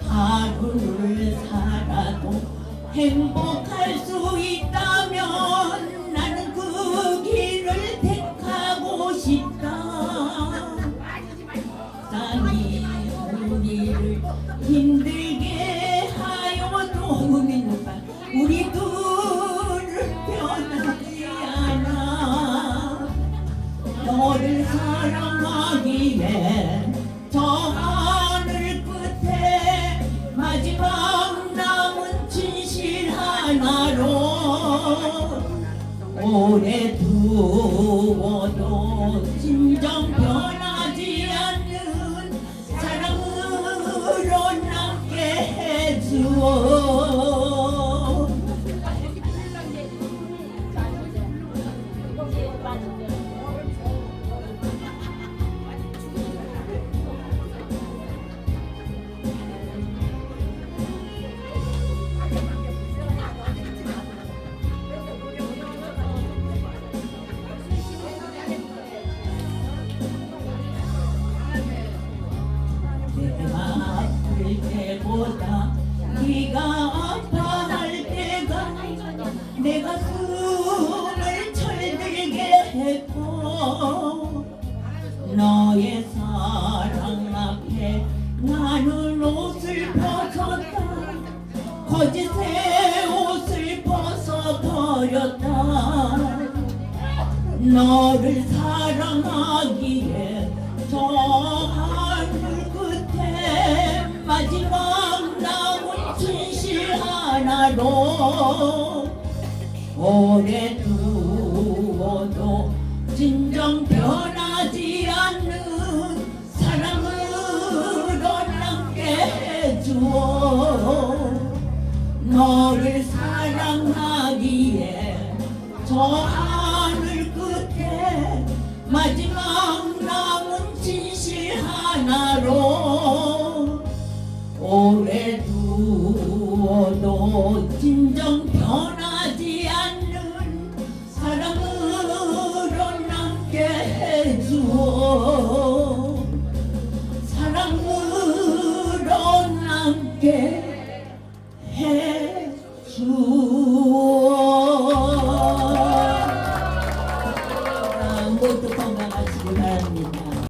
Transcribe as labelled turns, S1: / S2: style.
S1: 하루를 살아도 행복할 수 있다면 나는 그 길을 택하고 싶다. 난 이 우리를 힘들 변하지 않아 너를 사랑하기에 저 하늘 끝에 마지막 남은 진실 하나로 오래 두어도 진정 변하지 않는 사랑으로 남게 해주어 버렸다 너를 사랑하기에 저 하늘 끝에 마지막 남은 진실 하나로 오래 두어도 진정 변하지 않는 사랑으로 남게 해주어 너를 사랑하기에 저 하늘 끝에 마지막 남은 진실 하나로 오래 두어도 진정 변하지 않는 사랑으로 남게 해주어 사랑으로 남게